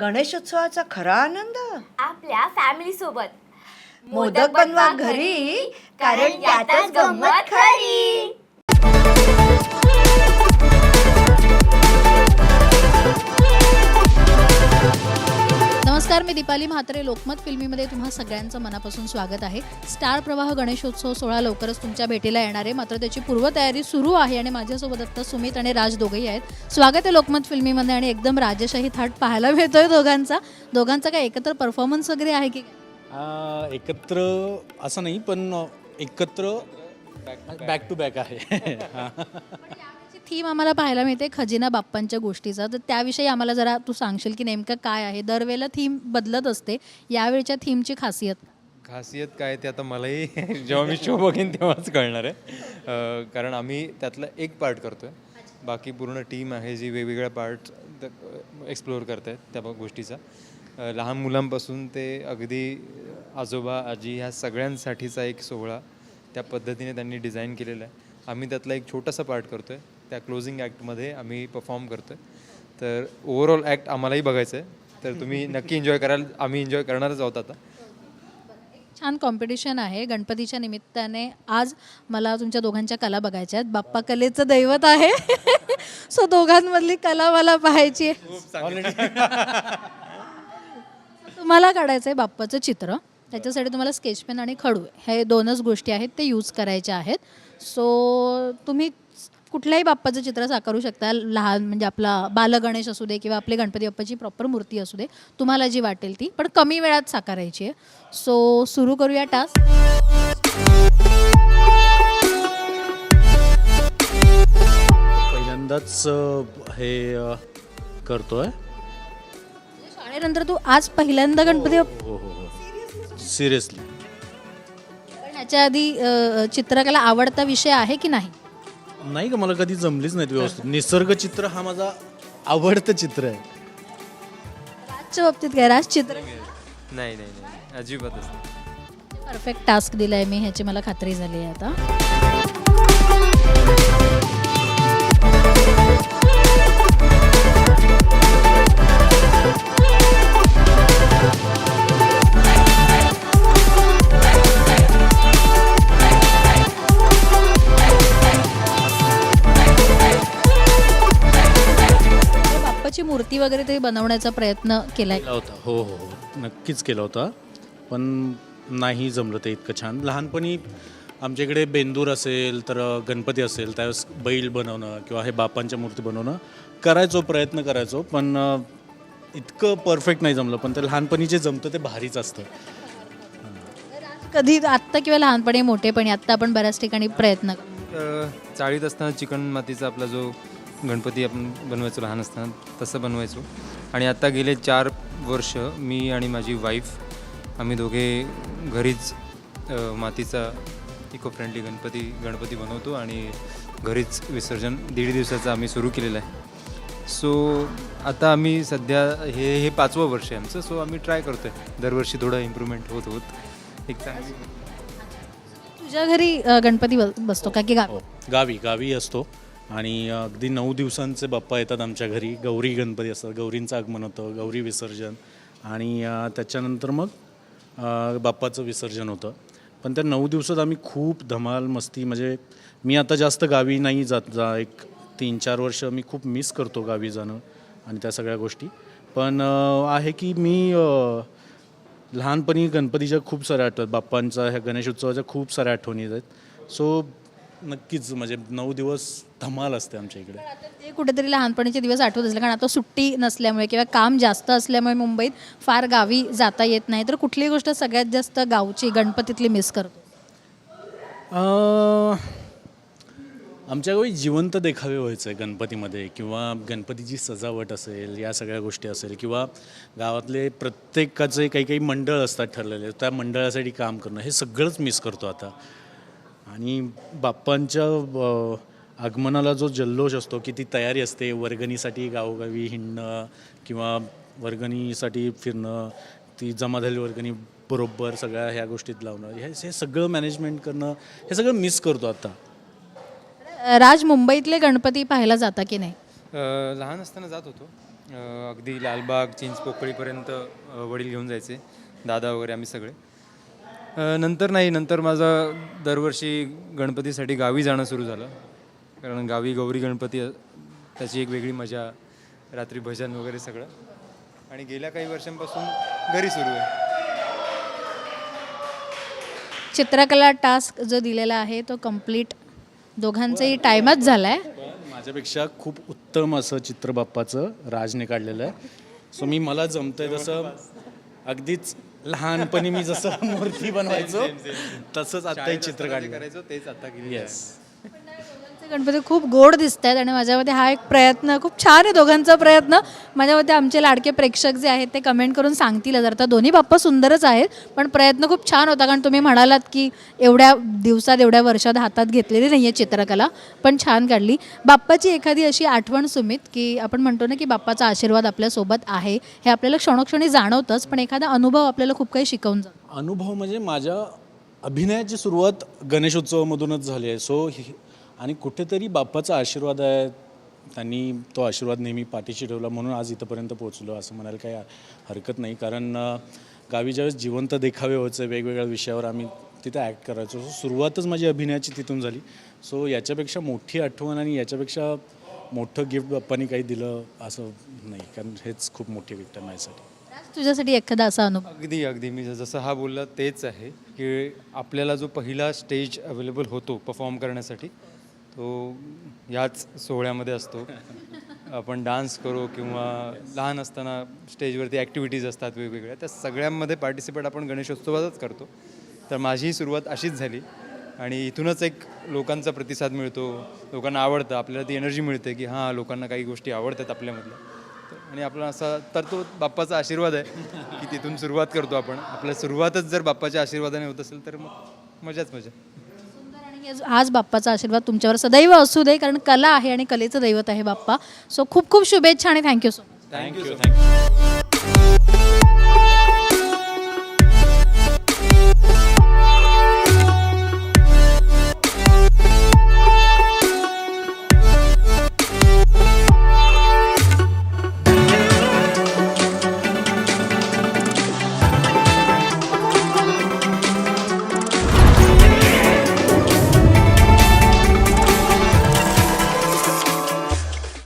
गणेशोत्सवाचा खरा आनंद? आपल्या फॅमिली सोबत. मोदक बनवा घरी कारण त्यातच गंमत खरी. नमस्कार मी दीपाली म्हात्रे. लोकमत फिल्मीमध्ये तुम्हा सगळ्यांचं मनापासून स्वागत आहे. स्टार प्रवाह गणेशोत्सव सोहळा लवकरच तुमच्या भेटीला येणार आहे. मात्र त्याची पूर्वतयारी सुरू आहे आणि माझ्यासोबत आता सुमित आणि राज दोघंही आहेत. स्वागत आहे लोकमत फिल्मीमध्ये आणि एकदम राजशाही थाट पाहायला मिळतोय दोघांचा. दोघांचा काय एकत्र परफॉर्मन्स वगैरे आहे की एकत्र असं नाही पण एकत्र बॅक टू बॅक आहे. थीम आम्हाला पाहायला मिळते खजिना बाप्पांच्या गोष्टीचा. तर त्याविषयी आम्हाला जरा तू सांगशील की नेमकं काय आहे? दरवेळेला थीम बदलत असते. यावेळच्या थीमची खासियत? खासियत काय ते आता मलाही जेव्हा मी शो बघेन तेव्हाच कळणार आहे. कारण आम्ही त्यातला एक पार्ट करतो आहे बाकी पूर्ण टीम आहे जी वेगवेगळ्या पार्ट एक्सप्लोअर करत आहेत त्या गोष्टीचा. लहान मुलांपासून ते अगदी आजोबा आजी ह्या सगळ्यांसाठीचा एक सोहळा त्या पद्धतीने त्यांनी डिझाईन केलेला आहे. आम्ही त्यातला एक छोटासा पार्ट करतो आहे त्या क्लोजिंग ॲक्टमध्ये आम्ही परफॉर्म करतो आहे तर ओव्हरऑल ॲक्ट आम्हालाही बघायचं आहे तर तुम्ही नक्की एन्जॉय कराल. आम्ही एन्जॉय करणारच आहोत आता. छान कॉम्पिटिशन आहे. गणपतीच्या निमित्ताने आज मला तुमच्या दोघांच्या कला बघायच्या आहेत. बाप्पा कलेचं दैवत आहे. सो दोघांमधली कला मला पाहायची आहे. तुम्हाला काढायचं आहे बाप्पाचं चित्र. त्याच्यासाठी तुम्हाला स्केच पेन आणि खडू हे दोनच गोष्टी आहेत. ते यूज करायच्या आहेत. सो तुम्ही कुठल्याही बाप्पाचं चित्र साकारू शकता. लहान म्हणजे आपला बालगणेश असू दे किंवा आपली गणपती बाप्पाची प्रॉपर मूर्ती असू दे तुम्हाला जी वाटेल ती. पण कमी वेळात साकारायची आहे. सो सुरू करूया टास्क पहिल्यांदाच हे करतोय. शाळेनंतर तू आज पहिल्यांदा गणपती बाप्पा हो हो हो सिरियसली पण ह्याच्या आधी चित्रकला आवडता विषय आहे की नाही? नाही का मला कधी जमलीच नाहीत व्यवस्थित. निसर्ग चित्र हा माझा आवडतं चित्र आहे. राजच्या बाबतीत काय? राज चित्र? नाही नाही नाही. अजिबातच नाही. परफेक्ट टास्क दिलाय मी ह्याची मला खात्री झाली आहे आता. मूर्ती वगैरे ते बनवण्याचा प्रयत्न केलाय? केला होता. हो हो हो. नक्कीच केला होता. पण नाही जमलं ते इतकं छान. लहानपणी आमच्याकडे बेंदूर असेल तर गणपती असेल त्यावेळेस बैल बनवणं किंवा हे बापांच्या मूर्ती बनवणं करायचो प्रयत्न करायचो पण अ, इतकं परफेक्ट नाही जमलं. पण ते लहानपणी जे जमतं ते भारीच असतं. कधी आत्ता किंवा लहानपणी मोठेपणी आत्ता आपण बऱ्याच ठिकाणी प्रयत्न करतो. अ, चाळीत असताना चिकन मातीचा आपला जो गणपती आपण बनवायचो लहान असताना तसं बनवायचो. आणि आता गेले चार वर्ष मी आणि माझी वाईफ आम्ही दोघे घरीच मातीचा इको फ्रेंडली गणपती गणपती बनवतो आणि घरीच विसर्जन दीड दिवसाचं आम्ही सुरू केलेलं आहे. सो आता आम्ही सध्या हे हे पाचवं वर्ष आहे आमचं. सो आम्ही ट्राय करतो आहे दरवर्षी थोडं इम्प्रूव्हमेंट होत होत. एक चांगली तुझ्या घरी गणपती बस- बसतो का की गावी? हो. गावी गावी असतो. आणि अगदी नऊ दिवसांचे बाप्पा येतात आमच्या घरी. गौरी गणपती असतात. गौरींचं आगमन होतं गौरी विसर्जन. आणि त्याच्यानंतर मग बाप्पाचं विसर्जन होतं. पण त्या नऊ दिवसात आम्ही खूप धमाल मस्ती म्हणजे मी आता जास्त गावी नाही जात. जा एक तीन चार वर्ष मी खूप मिस करतो गावी जाणं आणि त्या सगळ्या गोष्टी. पण आहे की मी लहानपणी गणपतीच्या खूप साऱ्या आठवत बाप्पांचा ह्या गणेशोत्सवाच्या खूप साऱ्या आठवणी आहेत. सो नक्कीच म्हणजे नऊ दिवस धमाल असते आमच्या इकडे. आता ते कुठेतरी लहानपणीचे दिवस आठवत असले कारण आता सुट्टी नसल्यामुळे किंवा काम जास्त असल्यामुळे मुंबईत फार गावी जाता येत नाही. तर कुठली गोष्ट सगळ्यात जास्त गावची गणपतीतली मिस करतो. अं, आमच्या गावी जिवंत देखावे व्हायचे गणपतीमध्ये किंवा गणपतीची सजावट असेल या सगळ्या गोष्टी असेल किंवा गावातले प्रत्येकाचे काही काही मंडळ असतात ठरलेले त्या मंडळासाठी काम करणं हे सगळंच मिस करतो आता. आणि बाप्पांच्या आगमनाला जो जल्लोष असतो की ती तयारी असते वर्गणीसाठी गावोगावी हिंडणं किंवा वर्गणीसाठी फिरणं ती जमा झालेली वर्गणी बरोबर सगळ्या ह्या गोष्टीत लावणं हे हे सगळं मॅनेजमेंट करणं हे सगळं मिस करतो आता. राज मुंबईतले गणपती पाहायला जाता की नाही? लहान असताना जात होतो. अगदी लालबाग चिंचपोकळीपर्यंत वडील घेऊन जायचे. दादा वगैरे आम्ही सगळे. नंतर नाही नंतर माझं दरवर्षी गणपतीसाठी गावी जाणं सुरू झालं. कारण गावी गौरी गणपती त्याची एक वेगळी मजा रात्री भजन वगैरे सगळं. आणि गेल्या काही वर्षांपासून घरी सुरू आहे. चित्रकला टास्क जो दिलेला आहे तो कंप्लीट दोघांचाही टाईमच झाला आहे माझ्यापेक्षा खूप उत्तम असं चित्र बाप्पाचं राजने काढलेलं आहे. सो मी मला जमतंय तसं अगदीच लहानपणी मी जसं मूर्ती बनवायचो तसंच आता चित्र काढलं. करायचो तेच आता येस गणपती खूप गोड दिसत आहेत आणि माझ्या मते हा एक प्रयत्न खूप छान आहे दोघांचा प्रयत्न. माझ्या मते आमचे लाडके प्रेक्षक जे आहेत ते कमेंट करून सांगतील. जर तर दोन्ही बाप्पा सुंदरच आहेत पण प्रयत्न खूप छान होता. कारण तुम्ही म्हणालात की एवढ्या दिवसात एवढ्या वर्षात हातात घेतलेली नाही आहे चित्रकला पण छान काढली. बाप्पाची एखादी अशी आठवण सुमित की आपण म्हणतो ना की बाप्पाचा आशीर्वाद आपल्यासोबत आहे हे आपल्याला क्षणोक्षणी जाणवतंच पण एखादा अनुभव आपल्याला खूप काही शिकवून जातो. अनुभव म्हणजे माझ्या अभिनयाची सुरुवात गणेशोत्सवामधूनच झाली आहे. सो आणि कुठेतरी बाप्पाचा आशीर्वाद आहे. त्यांनी तो आशीर्वाद नेहमी पाठीशी ठेवला म्हणून आज इथंपर्यंत पोहोचलो असं म्हणायला काही हरकत नाही. कारण गावी ज्यावेळेस जिवंत देखावे व्हायचे वेगवेगळ्या विषयावर आम्ही तिथे ॲक्ट करायचो. सो सुरुवातच माझी अभिनयाची तिथून झाली. सो याच्यापेक्षा मोठी आठवण आणि याच्यापेक्षा मोठं गिफ्ट बाप्पानी काही दिलं असं नाही. कारण हेच खूप मोठी गिफ्ट आहे माझ्यासाठी. तुझ्यासाठी एखादा असा अनुभव? अगदी अगदी. मी जसं हा बोलला तेच आहे की आपल्याला जो पहिला स्टेज अवेलेबल होतो परफॉर्म करण्यासाठी तो याच सोहळ्यामध्ये असतो. आपण डान्स करू किंवा लहान असताना स्टेजवरती ॲक्टिव्हिटीज असतात वेगवेगळ्या त्या सगळ्यांमध्ये पार्टिसिपेट आपण गणेशोत्सवातच करतो. तर माझीही सुरुवात अशीच झाली आणि इथूनच एक लोकांचा प्रतिसाद मिळतो. लोकांना आवडतं आपल्याला ती एनर्जी मिळते की हां लोकांना काही गोष्टी आवडतात आपल्यामधल्या. आणि आपला असा तर तो बाप्पाचा आशीर्वाद आहे की तिथून सुरुवात करतो आपण. आपल्या सुरुवातच जर बाप्पाच्या आशीर्वादाने होत असेल तर मग मजाच मजा. आज- आज बाप्पाचा आशीर्वाद तुमच्यावर सदैव असू दे कारण कला आहे आणि कलेचं दैवत आहे बाप्पा. सो खूप खूप शुभेच्छा आणि thank you so much thank you thank you